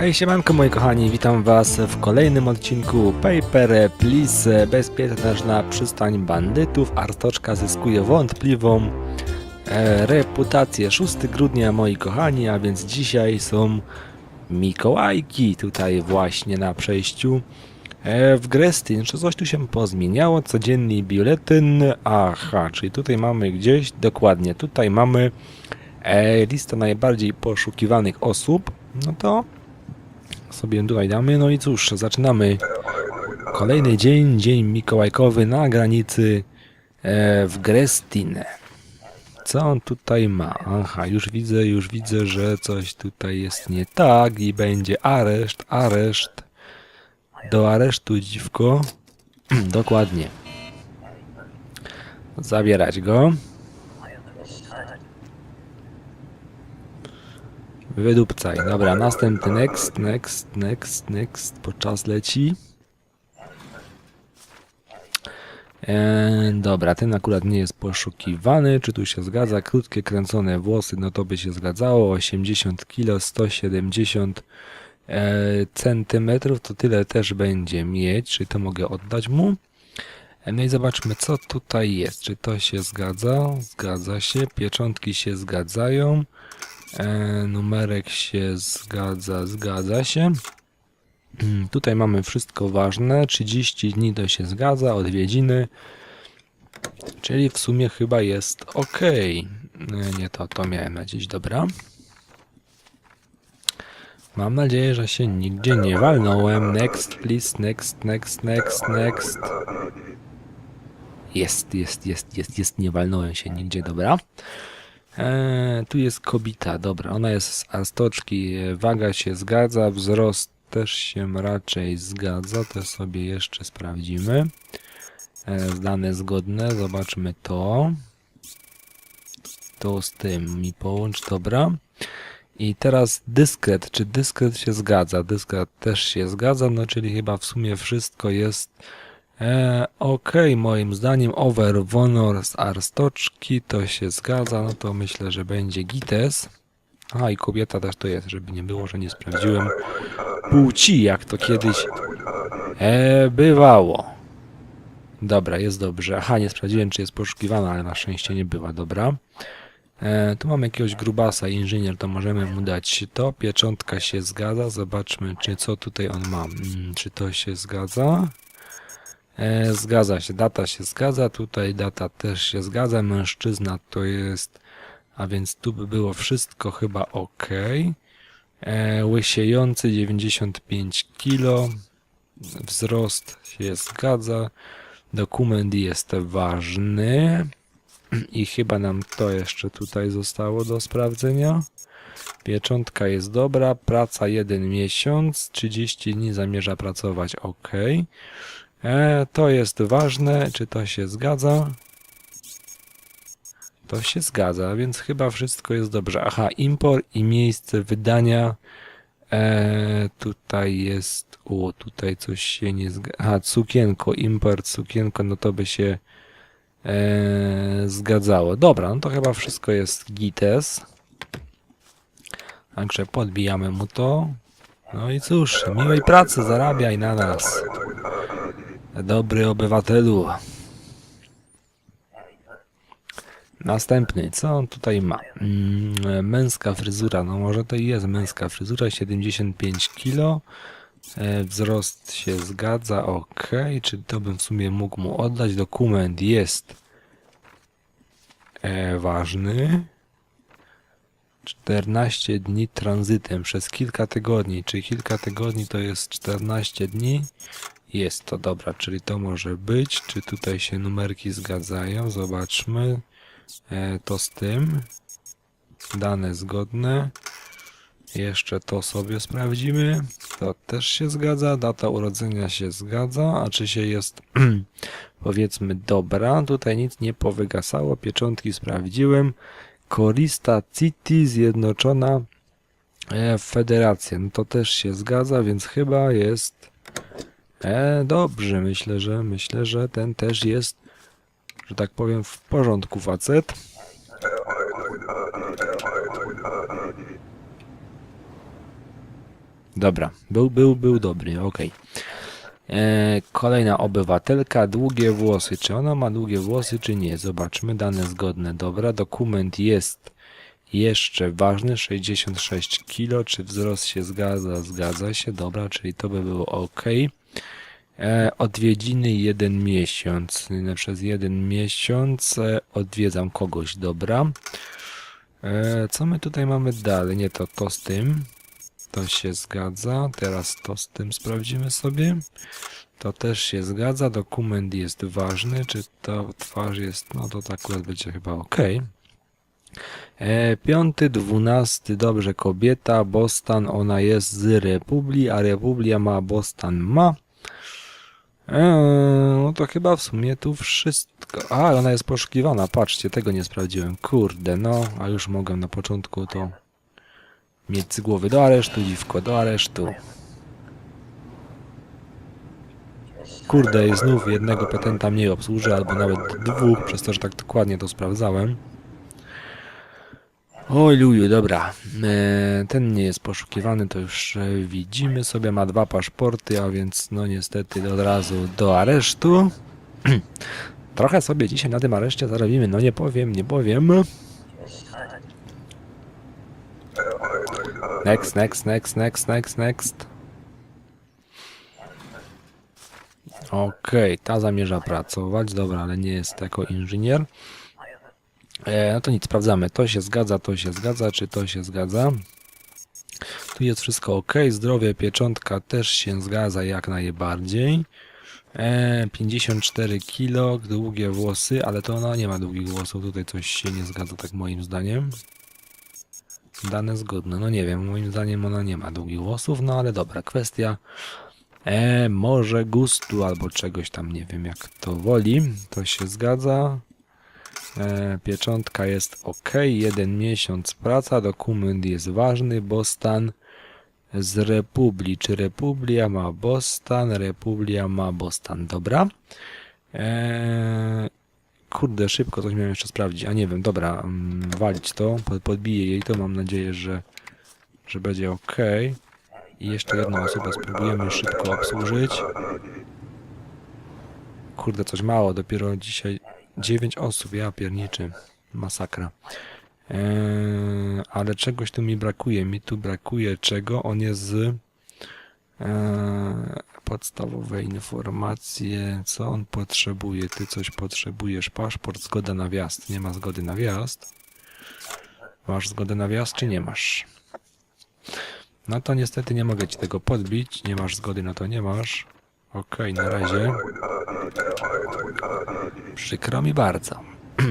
Hej siemanko moi kochani, witam was w kolejnym odcinku Paper Please. Bezpieczna przystań bandytów. Artoczka zyskuje wątpliwą e, reputację. 6 grudnia moi kochani, a więc dzisiaj są Mikołajki tutaj właśnie na przejściu e, w Grestin, czy coś tu się pozmieniało, codzienny biuletyn, aha, czyli tutaj mamy gdzieś, dokładnie, tutaj mamy e, listę najbardziej poszukiwanych osób, no to sobie tutaj damy. No i cóż, zaczynamy kolejny dzień, dzień mikołajkowy na granicy e, w Grestin. Co on tutaj ma? Aha, już widzę, już widzę, że coś tutaj jest nie tak i będzie areszt, areszt. Do aresztu dziwko. Dokładnie. Zabierać go. Wydupcaj. Dobra, następny next, next, next, next, bo czas leci. Eee, dobra, ten akurat nie jest poszukiwany. Czy tu się zgadza? Krótkie kręcone włosy, no to by się zgadzało. 80 kg, 170 e, centymetrów, to tyle też będzie mieć. Czy to mogę oddać mu? E, No i zobaczmy, co tutaj jest. Czy to się zgadza? Zgadza się. Pieczątki się zgadzają. E, numerek się zgadza, zgadza się. Mm, Tutaj mamy wszystko ważne. 30 dni to się zgadza, odwiedziny. Czyli w sumie chyba jest ok. E, Nie to, to miałem nadzieję, dobra. Mam nadzieję, że się nigdzie nie walnąłem. Next, please, next, next, next, next. Jest, jest, jest, jest, jest, nie walnąłem się nigdzie, dobra. Eee, tu jest kobita, dobra, ona jest z astoczki, e, waga się zgadza, wzrost też się raczej zgadza, to sobie jeszcze sprawdzimy. E, dane zgodne, zobaczmy to. To z tym mi połącz, dobra. I teraz dyskret, czy dyskret się zgadza? Dyskret też się zgadza, no czyli chyba w sumie wszystko jest E, Okej, moim zdaniem over Honor z Arstoczki to się zgadza, no to myślę, że będzie Gites. A i kobieta też to jest, żeby nie było, że nie sprawdziłem płci, jak to kiedyś e, bywało. Dobra, jest dobrze. Aha, nie sprawdziłem, czy jest poszukiwana, ale na szczęście nie była, dobra. E, tu mamy jakiegoś grubasa, inżynier, to możemy mu dać to. Pieczątka się zgadza, zobaczmy, czy co tutaj on ma. Mm, czy to się zgadza? E, zgadza się, data się zgadza, tutaj data też się zgadza, mężczyzna to jest, a więc tu by było wszystko chyba ok. E, łysiejący 95 kg, wzrost się zgadza, dokument jest ważny i chyba nam to jeszcze tutaj zostało do sprawdzenia. Pieczątka jest dobra, praca jeden miesiąc, 30 dni zamierza pracować ok. E, to jest ważne, czy to się zgadza? To się zgadza, więc chyba wszystko jest dobrze. Aha, import i miejsce wydania. E, tutaj jest. O, tutaj coś się nie zgadza. Aha, cukienko, import, cukienko, no to by się e, zgadzało. Dobra, no to chyba wszystko jest gites. Także podbijamy mu to. No i cóż, miłej pracy, zarabiaj na nas. Dobry obywatelu. Następny, co on tutaj ma? Mm, męska fryzura, no może to i jest męska fryzura, 75 kg. E, wzrost się zgadza, ok. Czy to bym w sumie mógł mu oddać? Dokument jest e, ważny. 14 dni tranzytem przez kilka tygodni. Czy kilka tygodni to jest 14 dni? Jest to dobra, czyli to może być. Czy tutaj się numerki zgadzają? Zobaczmy. E, to z tym. Dane zgodne. Jeszcze to sobie sprawdzimy. To też się zgadza. Data urodzenia się zgadza. A czy się jest powiedzmy dobra? Tutaj nic nie powygasało. Pieczątki sprawdziłem. Korista City Zjednoczona e, Federacja. No to też się zgadza, więc chyba jest E, dobrze, myślę, że myślę, że ten też jest, że tak powiem, w porządku facet. Dobra, był, był, był dobry, okej. E, Kolejna obywatelka, długie włosy. Czy ona ma długie włosy, czy nie? Zobaczmy, dane zgodne. Dobra, dokument jest jeszcze ważny, 66 kg. Czy wzrost się zgadza? Zgadza się, dobra, czyli to by było ok. E, odwiedziny jeden miesiąc. No, Przez jeden miesiąc e, odwiedzam kogoś, dobra. E, co my tutaj mamy dalej? Nie to, to z tym. To się zgadza. Teraz to z tym sprawdzimy sobie. To też się zgadza. Dokument jest ważny. Czy ta twarz jest. No to tak akurat będzie chyba ok. E, piąty, dwunasty, dobrze, kobieta, Bostan, ona jest z Republii, a Republia ma, Bostan ma. E, no to chyba w sumie tu wszystko. A, ona jest poszukiwana, patrzcie, tego nie sprawdziłem. Kurde, no, a już mogę na początku to mieć z głowy do aresztu, dziwko, do aresztu. Kurde, i znów jednego petenta mniej obsłużę, albo nawet dwóch, przez to, że tak dokładnie to sprawdzałem. Oj, luju, dobra. E, ten nie jest poszukiwany, to już e, widzimy sobie. Ma dwa paszporty, a więc no niestety od razu do aresztu. Trochę sobie dzisiaj na tym areszcie zarobimy, no nie powiem, nie powiem. Next, next, next, next, next, next. Okej, ta zamierza pracować, dobra, ale nie jest jako inżynier. E, no to nic, sprawdzamy. To się zgadza, to się zgadza, czy to się zgadza. Tu jest wszystko ok. Zdrowie pieczątka też się zgadza jak najbardziej. E, 54 kg, długie włosy, ale to ona nie ma długich włosów. Tutaj coś się nie zgadza, tak moim zdaniem. Dane zgodne. No nie wiem, moim zdaniem ona nie ma długich włosów, no ale dobra, kwestia e, może gustu albo czegoś tam, nie wiem jak to woli. To się zgadza. E, pieczątka jest ok, jeden miesiąc praca, dokument jest ważny, Bostan z Republii. Czy Republia ma Bostan? Republia ma Bostan, dobra. E, kurde, szybko coś miałem jeszcze sprawdzić, a nie wiem, dobra, mm, walić to, pod- podbiję jej to, mam nadzieję, że, że będzie ok. I jeszcze jedną osobę spróbujemy szybko obsłużyć. Kurde, coś mało, dopiero dzisiaj 9 osób, ja pierniczy. Masakra. Eee, ale czegoś tu mi brakuje. Mi tu brakuje czego? On jest z eee, podstawowe informacje. Co on potrzebuje? Ty coś potrzebujesz. Paszport, zgoda na wjazd. Nie ma zgody na wjazd. Masz zgodę na wjazd, czy nie masz? No to niestety nie mogę ci tego podbić. Nie masz zgody, no to nie masz. Okej, na razie. Przykro mi bardzo.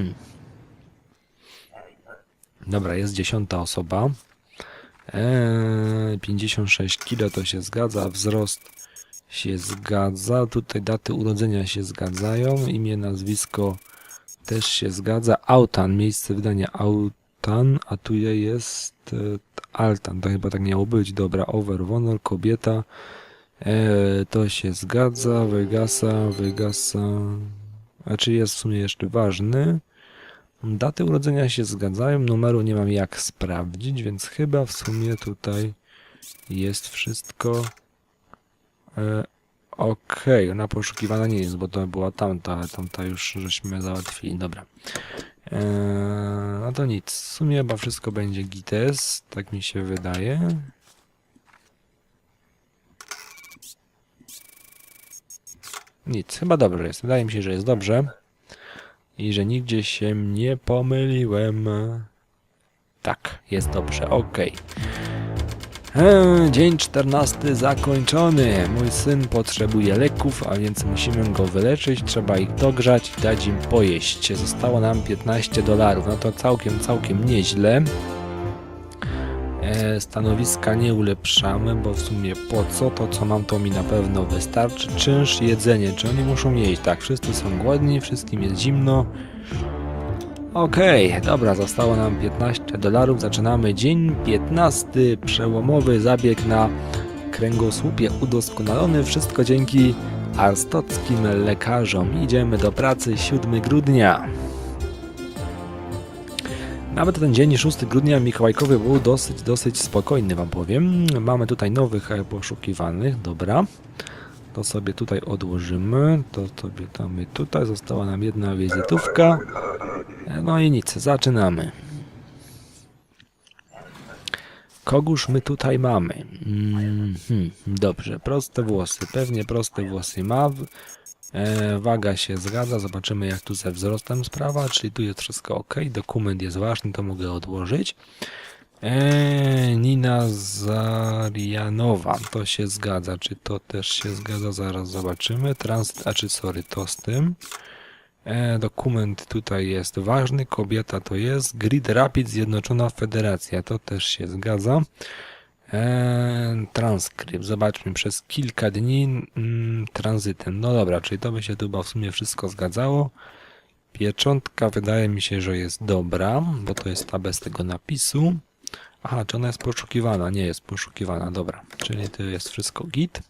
Dobra, jest dziesiąta osoba. Eee, 56 kg to się zgadza, wzrost się zgadza, tutaj daty urodzenia się zgadzają, imię, nazwisko też się zgadza. Autan, miejsce wydania Autan, a tu jest e, Altan, to chyba tak miało być. Dobra, over, kobieta. E, to się zgadza, wygasa, wygasa. A czy jest w sumie jeszcze ważny? Daty urodzenia się zgadzają, numeru nie mam jak sprawdzić, więc chyba w sumie tutaj jest wszystko e, ok. Ona poszukiwana nie jest, bo to była tamta, ale tamta już żeśmy załatwili. Dobra. E, no to nic. W sumie chyba wszystko będzie gites, tak mi się wydaje. Nic, chyba dobrze jest. Wydaje mi się, że jest dobrze. I że nigdzie się nie pomyliłem. Tak, jest dobrze, ok. Dzień 14 zakończony. Mój syn potrzebuje leków, a więc musimy go wyleczyć. Trzeba ich dogrzać i dać im pojeść. Zostało nam 15 dolarów. No to całkiem, całkiem nieźle. E, Stanowiska nie ulepszamy, bo w sumie po co? To co mam to mi na pewno wystarczy. Czynsz, jedzenie. Czy oni muszą jeść? Tak, wszyscy są głodni, wszystkim jest zimno. Okej, dobra, zostało nam 15 dolarów. Zaczynamy dzień 15. Przełomowy zabieg na kręgosłupie udoskonalony. Wszystko dzięki arstockim lekarzom. Idziemy do pracy 7 grudnia. Nawet ten dzień 6 grudnia mikołajkowy był dosyć, dosyć spokojny, wam powiem. Mamy tutaj nowych e, poszukiwanych, dobra. To sobie tutaj odłożymy, to sobie damy tutaj, została nam jedna wizytówka. E, No i nic, zaczynamy. Kogóż my tutaj mamy? Mm, hmm, dobrze, proste włosy. Pewnie proste włosy ma. E, waga się zgadza. Zobaczymy jak tu ze wzrostem sprawa. Czyli tu jest wszystko ok. Dokument jest ważny, to mogę odłożyć. E, Nina Zarianowa. To się zgadza. Czy to też się zgadza? Zaraz zobaczymy. Trans, a czy sorry, to z tym. E, dokument tutaj jest ważny, kobieta to jest. Grid Rapid Zjednoczona Federacja, to też się zgadza. E, transkrypt, zobaczmy, przez kilka dni mm, tranzytem. No dobra, czyli to by się tu chyba w sumie wszystko zgadzało. Pieczątka wydaje mi się, że jest dobra, bo to jest ta bez tego napisu. Aha, czy ona jest poszukiwana? Nie jest poszukiwana, dobra. Czyli to jest wszystko git.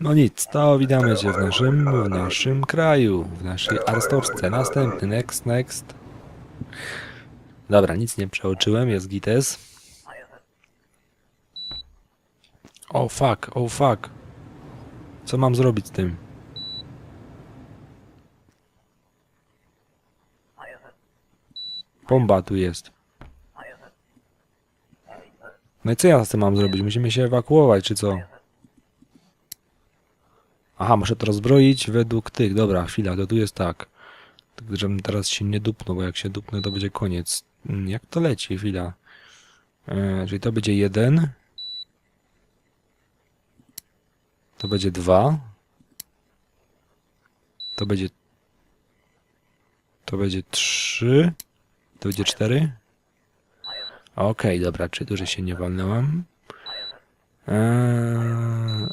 No nic, to witamy Cię w naszym, w naszym kraju, w naszej Arstoczce. Następny, next, next. Dobra, nic nie przeoczyłem, jest gites. O oh, fuck, o oh, fuck. Co mam zrobić z tym? Bomba tu jest. No i co ja z tym mam zrobić? Musimy się ewakuować, czy co? Aha, muszę to rozbroić według tych. Dobra, chwila, to tu jest tak. Żebym teraz się nie dupnął, bo jak się dupnę, to będzie koniec. Mm, Jak to leci? Chwila. E, czyli to będzie jeden. To będzie dwa. To będzie... To będzie trzy. To będzie cztery. Okej, dobra, czy dużo się nie walnąłem. Eee...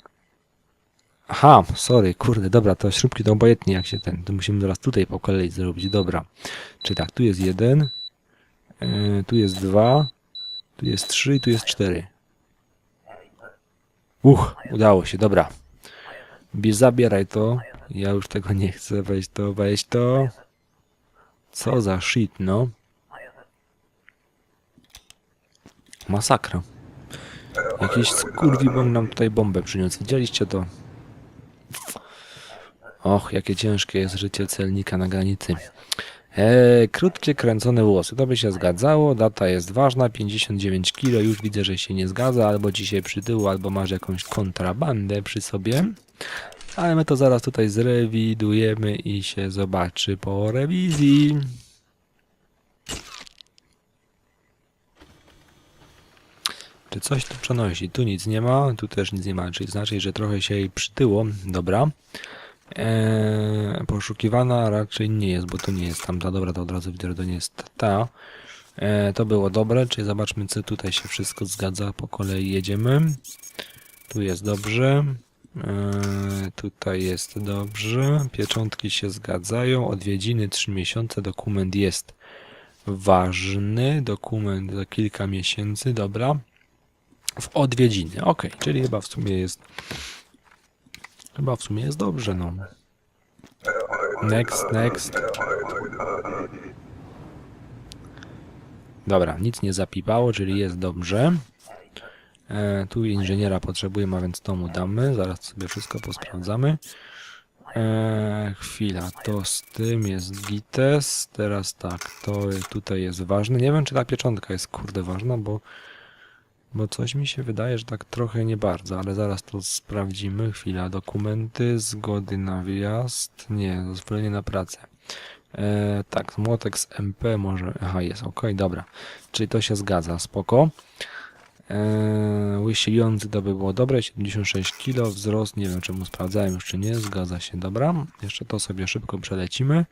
Aha, sorry, kurde, dobra, to śrubki to obojętnie jak się ten, to musimy teraz tutaj po kolei zrobić, dobra. Czyli tak, tu jest jeden, tu jest dwa, tu jest trzy i tu jest cztery. Uch, udało się, dobra. Zabieraj to, ja już tego nie chcę, weź to, weź to. Co za shit, no. Masakra. Jakiś skurwibon nam tutaj bombę przyniósł, widzieliście to? Och, jakie ciężkie jest życie celnika na granicy. E, krótkie, kręcone włosy. To by się zgadzało. Data jest ważna. 59 kilo. Już widzę, że się nie zgadza. Albo się przytyło, albo masz jakąś kontrabandę przy sobie. Ale my to zaraz tutaj zrewidujemy i się zobaczy po rewizji. Czy coś tu przenosi? Tu nic nie ma, tu też nic nie ma, czyli znaczy, że trochę się jej przytyło. Dobra. Eee, poszukiwana raczej nie jest, bo to nie jest tamta. Dobra, to od razu widzę, że to nie jest ta. Eee, to było dobre, czyli zobaczmy, co tutaj się wszystko zgadza. Po kolei jedziemy. Tu jest dobrze. Eee, tutaj jest dobrze. Pieczątki się zgadzają. Odwiedziny 3 miesiące. Dokument jest ważny. Dokument za kilka miesięcy. Dobra w odwiedziny. Ok, czyli chyba w sumie jest. Chyba w sumie jest dobrze, no. Next, next. Dobra, nic nie zapipało, czyli jest dobrze. E, tu inżyniera potrzebujemy, a więc to mu damy. Zaraz sobie wszystko posprawdzamy. E, chwila, to z tym jest gites. Teraz tak, to tutaj jest ważne. Nie wiem, czy ta pieczątka jest kurde ważna, bo bo coś mi się wydaje, że tak trochę nie bardzo, ale zaraz to sprawdzimy. Chwila, dokumenty, zgody na wyjazd, nie, zezwolenie na pracę. E, tak, młotek z MP może, aha jest, ok, dobra, czyli to się zgadza, spoko. E, łysijący to by było dobre, 76 kg, wzrost, nie wiem czemu sprawdzałem już czy nie, zgadza się, dobra. Jeszcze to sobie szybko przelecimy.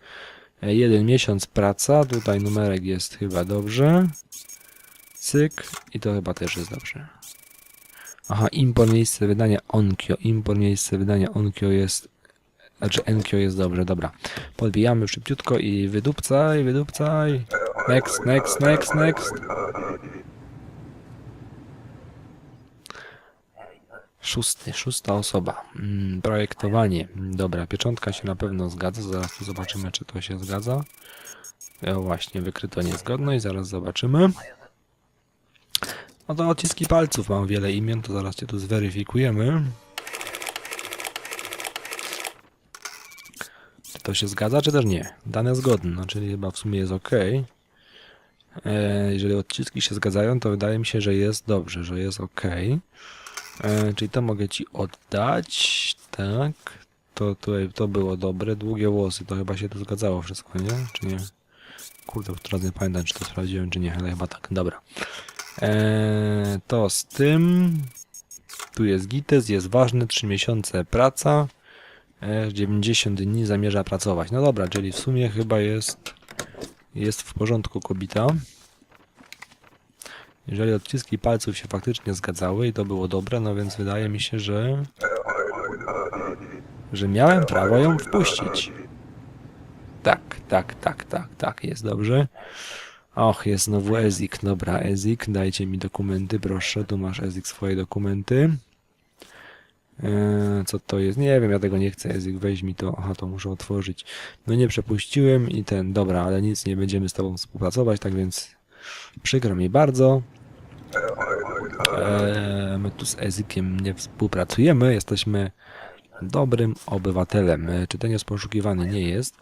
E, jeden miesiąc praca, tutaj numerek jest chyba dobrze. Cyk. I to chyba też jest dobrze. Aha, import miejsce wydania Onkyo. Import miejsce wydania Onkyo jest... Znaczy Enkyo jest dobrze, dobra. Podbijamy szybciutko i wydupcaj, wydupcaj. Next, next, next, next. Szósty, szósta osoba. Mm, projektowanie. Dobra, pieczątka się na pewno zgadza. Zaraz tu zobaczymy, czy to się zgadza. E, właśnie, wykryto niezgodność, zaraz zobaczymy. No to odciski palców, mam wiele imion, to zaraz cię tu zweryfikujemy. Czy to się zgadza, czy też nie? Dane zgodne, no, czyli chyba w sumie jest ok. E, jeżeli odciski się zgadzają, to wydaje mi się, że jest dobrze, że jest ok. E, czyli to mogę ci oddać, tak. To tutaj to było dobre. Długie włosy, to chyba się tu zgadzało wszystko, nie? Czy nie? Kurde, teraz nie pamiętam, czy to sprawdziłem, czy nie, ale chyba tak. Dobra. Eee, to z tym. Tu jest GITES, jest ważny, 3 miesiące praca. E, 90 dni zamierza pracować. No dobra, czyli w sumie chyba jest jest w porządku kobita. Jeżeli odciski palców się faktycznie zgadzały i to było dobre, no więc wydaje mi się, że że miałem prawo ją wpuścić. Tak, tak, tak, tak, tak, jest dobrze. Och, jest znowu Ezik. Dobra, Ezik, dajcie mi dokumenty, proszę. Tu masz Ezik swoje dokumenty. Eee, co to jest? Nie wiem, ja tego nie chcę. Ezik, weź mi to. Aha, to muszę otworzyć. No nie przepuściłem i ten, dobra, ale nic, nie będziemy z tobą współpracować, tak więc przykro mi bardzo. Eee, my tu z Ezikiem nie współpracujemy, jesteśmy dobrym obywatelem. E, Czy ten jest poszukiwany? Nie jest.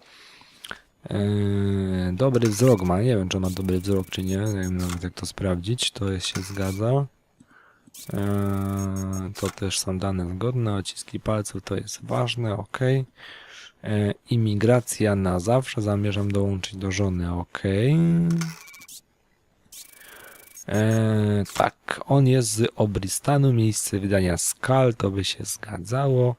Eee, dobry wzrok ma. Nie wiem, czy ma dobry wzrok, czy nie. Nie wiem nawet jak to sprawdzić. To się zgadza. Eee, to też są dane zgodne. Odciski palców to jest ważne. Ok. Eee, imigracja na zawsze. Zamierzam dołączyć do żony. Ok. Eee, tak, on jest z Obristanu, miejsce wydania Skal, to by się zgadzało.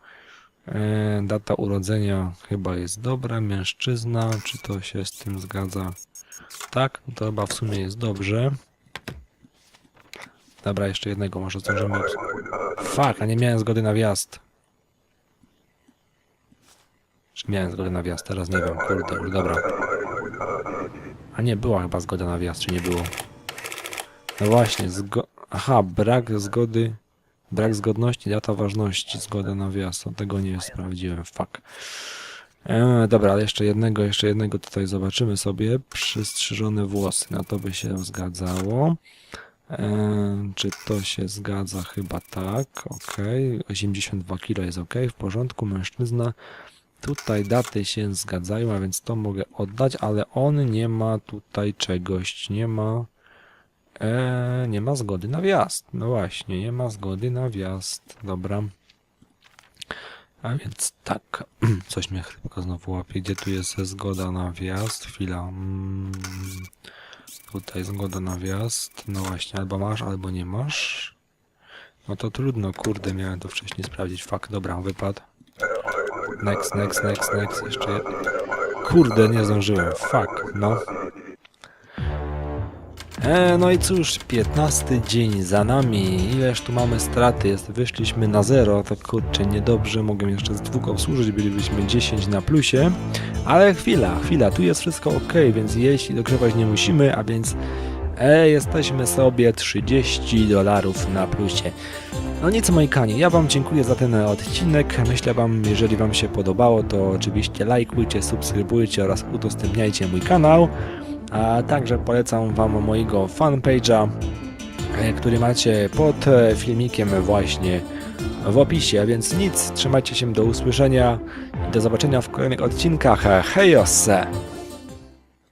Eee, data urodzenia chyba jest dobra, mężczyzna, czy to się z tym zgadza? Tak, to chyba w sumie jest dobrze. Dobra, jeszcze jednego może zdążymy. Fuck, a nie miałem zgody na wjazd. Czy miałem zgodę na wjazd? Teraz nie wiem, kurde, już dobra. A nie, była chyba zgoda na wjazd, czy nie było? No właśnie, zgo... Aha, brak zgody, brak zgodności, data ważności, zgoda na wjazd, tego nie sprawdziłem, fuck. E, dobra, ale jeszcze jednego, jeszcze jednego tutaj zobaczymy sobie. Przystrzyżone włosy, no to by się zgadzało. E, czy to się zgadza? Chyba tak, ok. 82 kg jest ok, w porządku, mężczyzna. Tutaj daty się zgadzają, a więc to mogę oddać, ale on nie ma tutaj czegoś, nie ma... Eee, nie ma zgody na wjazd. No właśnie, nie ma zgody na wjazd. Dobra. A więc tak. Coś mnie chrypko znowu łapie. Gdzie tu jest zgoda na wjazd? Chwila. Mm, tutaj zgoda na wjazd. No właśnie, albo masz, albo nie masz. No to trudno, kurde, miałem to wcześniej sprawdzić. Fuck, dobra, wypadł. Next, next, next, next. Jeszcze. Kurde, nie zdążyłem. Fuck, no. E, no i cóż, 15 dzień za nami. Ileż tu mamy straty? Jest, wyszliśmy na zero. To kurczę, niedobrze. Mogę jeszcze z dwóch obsłużyć. Bylibyśmy 10 na plusie. Ale chwila, chwila. Tu jest wszystko ok, więc jeść i dogrzewać nie musimy, a więc e, jesteśmy sobie 30 dolarów na plusie. No nic moi kani, ja wam dziękuję za ten odcinek. Myślę wam, jeżeli wam się podobało, to oczywiście lajkujcie, subskrybujcie oraz udostępniajcie mój kanał. A także polecam Wam mojego fanpage'a, e, który macie pod e, filmikiem właśnie w opisie. A więc nic, trzymajcie się do usłyszenia i do zobaczenia w kolejnych odcinkach. Hejos!